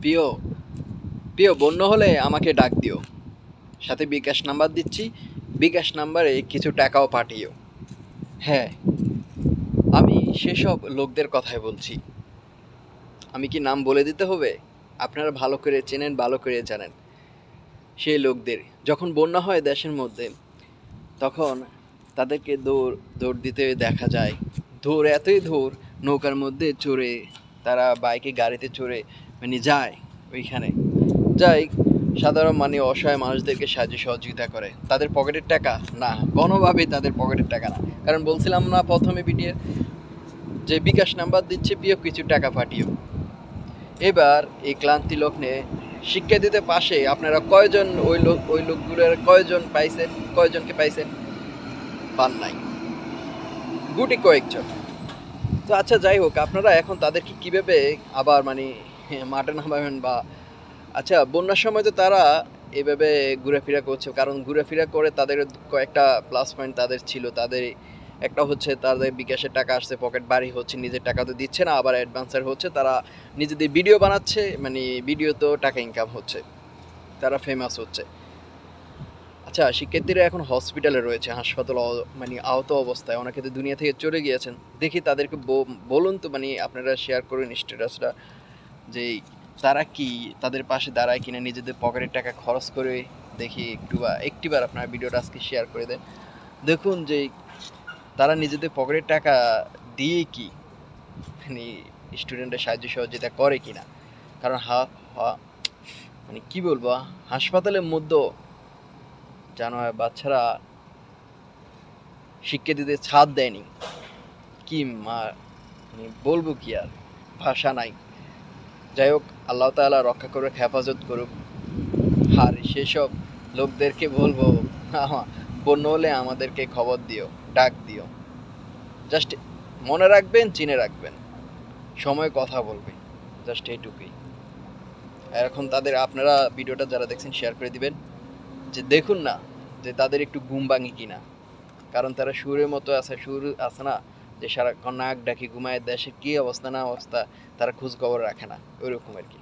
প্রিয় প্রিয় বন্য হলে আমাকে ডাক দিও। সাথে বিকাশ নাম্বার দিচ্ছি। বিকাশ নাম্বারে কিছু টাকাও পাঠিও। হ্যাঁ আমি সেসব লোকদের কথাই বলছি। আমি কি নাম বলে দিতে হবে? আপনারা ভালো করে চেনেন, ভালো করে জানেন। সেই লোকদের, যখন বন্যা হয় দেশের মধ্যে, তখন তাদেরকে দৌড় দৌড় দিতে দেখা যায়। দৌড় এতই দৌড়, নৌকার মধ্যে চড়ে, তারা বাইকে গাড়িতে চড়ে মানে যায় ওইখানে। যাই, সাধারণ মানে অসহায় মানুষদেরকে সাহায্য সহযোগিতা করে। তাদের পকেটের টাকা? না, কোনোভাবেই তাদের পকেটের টাকা না। কারণ বলছিলাম না প্রথমে ভিডিও যে বিকাশ নাম্বার দিচ্ছে প্রিয় কিছু টাকা পাঠিও এবার এই ক্লান্তি লগ্নে শিক্ষা দিতে পাশে আপনারা কয়জন ওই লোক, ওই লোকগুলোর কয়জন পাইছেন, কয়জনকে পাইছেন? পান নাই। গুটি কয়েকজন। তো আচ্ছা যাই হোক, আপনারা এখন তাদেরকে কীভাবে আবার মানে মাঠে নামাবেন বা আচ্ছা বন্যার সময় তো তারা এভাবে ঘুরেফেরা করছে, কারণ ঘুরেফেরা করে তাদের কয়েকটা প্লাস পয়েন্ট তাদের ছিল, তাদের একটা হচ্ছে তাদের বিকাশের টাকা আসছে পকেট বাড়ি হচ্ছে, নিজের টাকা তো দিচ্ছে না, আবার অ্যাডভান্সার হচ্ছে, তারা নিজেদের ভিডিও বানাচ্ছে মানে ভিডিও তো টাকা ইনকাম হচ্ছে, তারা ফেমাস হচ্ছে। আচ্ছা শিক্ষার্থীরা এখন হসপিটালে রয়েছে, হাসপাতাল মানে আহত অবস্থায়, অনেকে তো দুনিয়া থেকে চলে গিয়েছেন, দেখি তাদেরকে বলুন তো মানে আপনারা শেয়ার করুন স্ট্যাটাসটা যে তারা কি তাদের পাশে দাঁড়ায় কিনা নিজেদের পকেটের টাকা খরচ করে দেখি একটু বা একটিবার আপনার ভিডিওটা আজকে শেয়ার করে দেন। দেখুন যে তারা নিজেদের পকেটের টাকা দিয়ে কি মানে স্টুডেন্টের সাহায্য সহযোগিতা করে কি না কারণ হা, হা- মানে কি বলব, হাসপাতালের মধ্যেও জানো বাচ্চারা শিক্ষার্থীদের ছাদ দেয়নি। কি মা মানে বলব কি আর? ভাষা নাই। যাই হোক আল্লাহ তাআলা রক্ষা করুক, হেফাজত করুক। আর সেসব লোকদেরকে বলব বন্য হলে আমাদেরকে খবর দিও, ডাক দিও। জাস্ট মনে রাখবেন, চিনে রাখবেন। সময় কথা বলবে, জাস্ট এইটুকুই আর এখন তাদের, আপনারা ভিডিওটা যারা দেখছেন শেয়ার করে দিবেন। যে দেখুন না, যে তাদের একটু ঘুম ভাঙি কিনা। কারণ তারা সুরের মতো আছে সুর আছে না। যে সারাক্ষণ নাক ডাকি, ঘুমায় দেশের কী অবস্থা, না অবস্থা, তারা খোঁজ খবর রাখে না। ওই রকম আর কি।